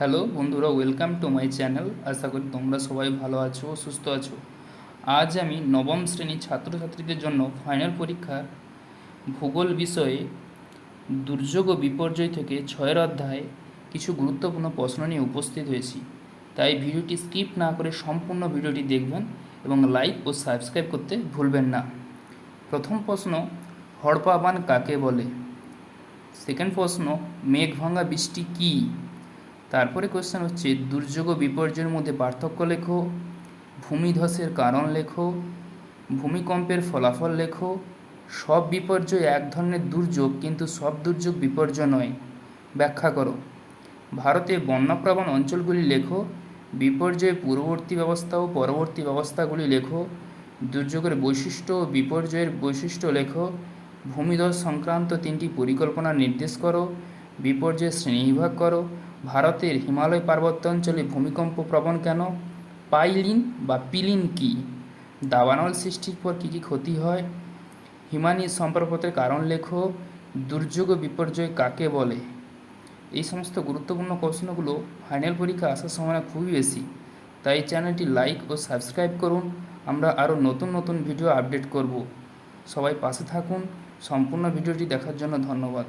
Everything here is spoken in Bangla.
হ্যালো বন্ধুরা ওয়েলকাম টু মাই চ্যানেল আশা করি তোমরা সবাই ভালো আছো, সুস্থ আছো। আজ আমি নবম শ্রেণির ছাত্রছাত্রীদের জন্য ফাইনাল পরীক্ষার ভূগোল বিষয়ে দুর্যোগ ও বিপর্যয় থেকে ছয়ের অধ্যায়ে কিছু গুরুত্বপূর্ণ প্রশ্ন নিয়ে উপস্থিত হয়েছি। তাই ভিডিওটি স্কিপ না করে সম্পূর্ণ ভিডিওটি দেখবেন এবং লাইক ও সাবস্ক্রাইব করতে ভুলবেন না। প্রথম প্রশ্ন হড়পা বান কাকে বলে? সেকেন্ড প্রশ্ন মেঘ ভাঙা বৃষ্টি কী? তারপরে কোশ্চেন হচ্ছে, দুর্যোগ ও বিপর্যয়ের মধ্যে পার্থক্য লেখো, ভূমিধসের কারণ লেখো, ভূমিকম্পের ফলাফল লেখো। সব বিপর্যয় এক ধরনের দুর্যোগ, কিন্তু সব দুর্যোগ বিপর্যয় নয়। ব্যাখ্যা করো। ভারতে বন্যাপ্রবণ অঞ্চলগুলি লেখো বিপর্যয়ের পূর্ববর্তী ব্যবস্থা ও পরবর্তী ব্যবস্থাগুলি লেখো, দুর্যোগের বৈশিষ্ট্য ও বিপর্যয়ের বৈশিষ্ট্য লেখো, ভূমিধস সংক্রান্ত তিনটি পরিকল্পনা নির্দেশ করো বিপর্যয়ের শ্রেণীবিভাগ করো ভারতের হিমালয় পার্বত্য অঞ্চলে ভূমিকম্প প্রবণ কেন? পাইলিন বা পিলিন কি? দাবানল সৃষ্টির পর কী কী ক্ষতি হয়? হিমানি সম্পর্কতের কারণ লেখো। দুর্যোগ বিপর্যয় কাকে বলে? এই সমস্ত গুরুত্বপূর্ণ প্রশ্নগুলো ফাইনাল পরীক্ষা আসার সময় খুবই বেশি। তাই চ্যানেলটি লাইক ও সাবস্ক্রাইব করুন। আমরা আরও নতুন নতুন ভিডিও আপডেট করব। সবাই পাশে থাকুন। সম্পূর্ণ ভিডিওটি দেখার জন্য ধন্যবাদ।